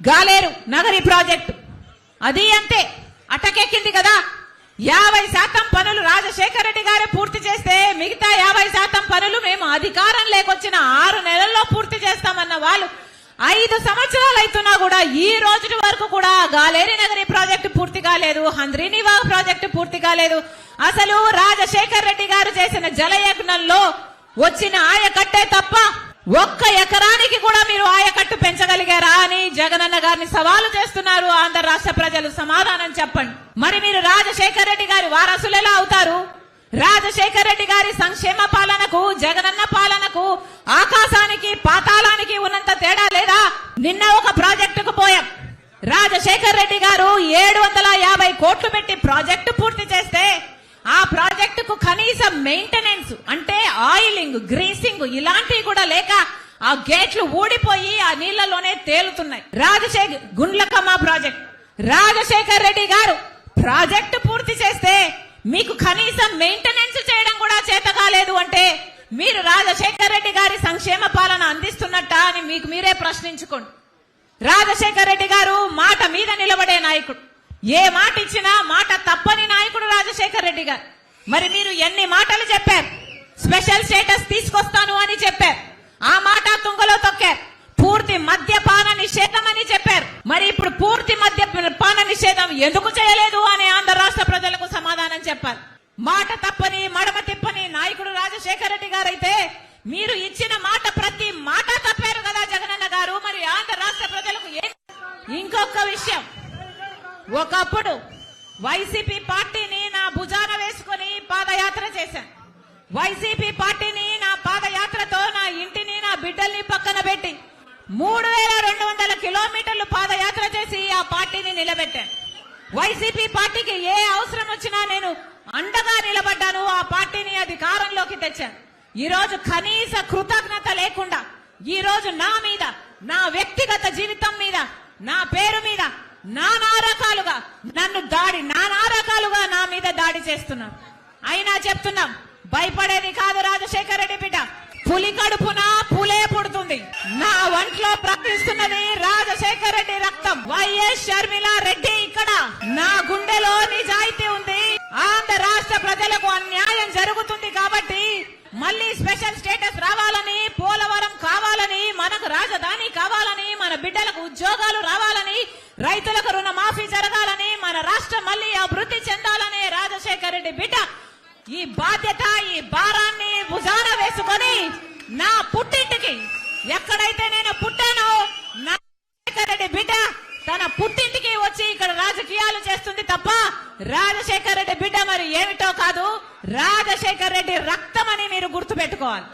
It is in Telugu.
గాలేరు నగరి ప్రాజెక్టు. అది అంతే. అటకెక్కింది కదా. యాభై శాతం పనులు రాజశేఖర రెడ్డి గారే పూర్తి చేస్తే మిగతా యాభై శాతం పనులు మేము అధికారం లేకొచ్చిన ఆరు నెలల్లో పూర్తి చేస్తామన్న వాళ్ళు ఐదు సంవత్సరాలు అవుతున్నా కూడా ఈ రోజు వరకు కూడా గాలేరి నగరి ప్రాజెక్టు పూర్తి కాలేదు హంద్రీనివాగ్ ప్రాజెక్టు పూర్తి కాలేదు. అసలు రాజశేఖర్ రెడ్డి గారు చేసిన జలయజ్ఞంలో వచ్చిన ఆయకట్టే తప్ప ఒక్క ఎకరానికి కూడా మీరు ఆయకట్టు పెంచగలిగారా అని జగనన్న గారిని సవాలు చేస్తున్నారు ఆంధ్ర రాష్ట్ర ప్రజలు. సమాధానం చెప్పండి. మరి మీరు రాజశేఖర్ రెడ్డి గారి వారసులెలా అవుతారు? రాజశేఖర్ రెడ్డి గారి సంక్షేమ పాలనకు జగనన్న పాలనకు ఆకాశానికి పాతాళానికి ఉన్నంత తేడా లేదా? నిన్న ఒక ప్రాజెక్టుకు పోయాం. రాజశేఖర్ రెడ్డి గారు ఏడు వందల యాభై కోట్లు పెట్టి ప్రాజెక్టు పూర్తి చేస్తే ఆ ప్రాజెక్టుకు కనీసం మెయింటెనెన్స్ అంటే ఆయిలింగ్ గ్రీసింగ్ ఇలాంటివి కూడా లేక ఆ గేట్లు ఊడిపోయి ఆ నీళ్ళలోనే తేలుతున్నాయి. రాజశేఖర్ గుండ్లకమ్మ ప్రాజెక్ట్. రాజశేఖర్ రెడ్డి గారు ప్రాజెక్టు పూర్తి చేస్తే మీకు కనీసం మెయింటెనెన్స్ చేయడం కూడా చేత కాలేదు అంటే మీరు రాజశేఖర్ రెడ్డి గారి సంక్షేమ పాలన అందిస్తున్నట్ట అని మీకు మీరే ప్రశ్నించుకోండి. రాజశేఖర్ రెడ్డి గారు మాట మీద నిలబడే నాయకుడు. ఏ మాట ఇచ్చినా మాట తప్పని నాయకుడు రాజశేఖర్ రెడ్డి గారు. మరి మీరు ఎన్ని మాటలు చెప్పారు? స్పెషల్ స్టేటస్ తీసుకొస్తాను అని చెప్పారు. ఆ మాట తుంగలో తొక్కారు. పూర్తి మద్యపాన నిషేధం అని చెప్పారు. మరి ఇప్పుడు పూర్తి మద్యపాన నిషేధం ఎందుకు చేయలేదు అని ఆంధ్ర రాష్ట్ర ప్రజలకు సమాధానం చెప్పారు. మాట తప్పని మడమ తిప్పని నాయకుడు రాజశేఖర రెడ్డి గారైతే మీరు ఇచ్చిన మాట ప్రతి మాట తప్పారు కదా జగనన్న గారు. మరి ఆంధ్ర రాష్ట్ర ప్రజలకు ఏ ఇంకొక విషయం. ఒకప్పుడు వైసీపీ పార్టీని నా భుజాన వేసుకుని పాదయాత్ర చేశాను. వైసీపీ పార్టీని నా పాదయాత్రతో నా ఇంటిని నా బిడ్డల్ని పక్కన పెట్టి మూడు వేల రెండు వందల కిలోమీటర్లు పాదయాత్ర చేసి ఆ పార్టీని నిలబెట్టాను. వైసీపీ పార్టీకి ఏ అవసరం వచ్చినా నేను అండగా నిలబడ్డాను. ఆ పార్టీని అధికారంలోకి తెచ్చాను. ఈ రోజు కనీస కృతజ్ఞత లేకుండా ఈ రోజు నా మీద నా వ్యక్తిగత జీవితం మీద నా పేరు మీద నానా రకాలుగా నన్ను దాడి నానా రకాలుగా నా మీద దాడి చేస్తున్నారు అయినా చెప్తున్నాం భయపడేది కాదు రాజశేఖర రెడ్డి బిడ్డ. పులి కడుపున పులే పుడుతుంది. నా ఒంట్లో ప్రకటిస్తున్నది రాజశేఖర రెడ్డి రక్తం. వైఎస్ షర్మిల రెడ్డి ఇక్కడ. నా గుండెలో నిజాయితీ ఉంది. ఆంధ్ర రాష్ట్ర ప్రజలకు అన్యాయం జరుగుతుంది కాబట్టి మళ్ళీ స్పెషల్ స్టేటస్ రావాలని పోలవరం కావాలని మనకు రాజధాని కావాలని మన బిడ్డలకు ఉద్యోగాలు రావాలని రైతులకు రుణమాఫీ జరగాలని మన రాష్ట్రం మళ్ళీ అభివృద్ధి చెందాలనే రాజశేఖర రెడ్డి బిడ్డ. ఈ బాధ్యత ఈ భారాన్ని భుజాన వేసుకొని నా పుట్టింటికి ఎక్కడైతే నేను పుట్టానో నా రెడ్డి బిడ్డ తన పుట్టింటికి వచ్చి ఇక్కడ రాజకీయాలు చేస్తుంది తప్ప రాజశేఖర రెడ్డి బిడ్డ మరి ఏమిటో కాదు. రాజశేఖర రెడ్డి రక్తం అని మీరు గుర్తుపెట్టుకోవాలి.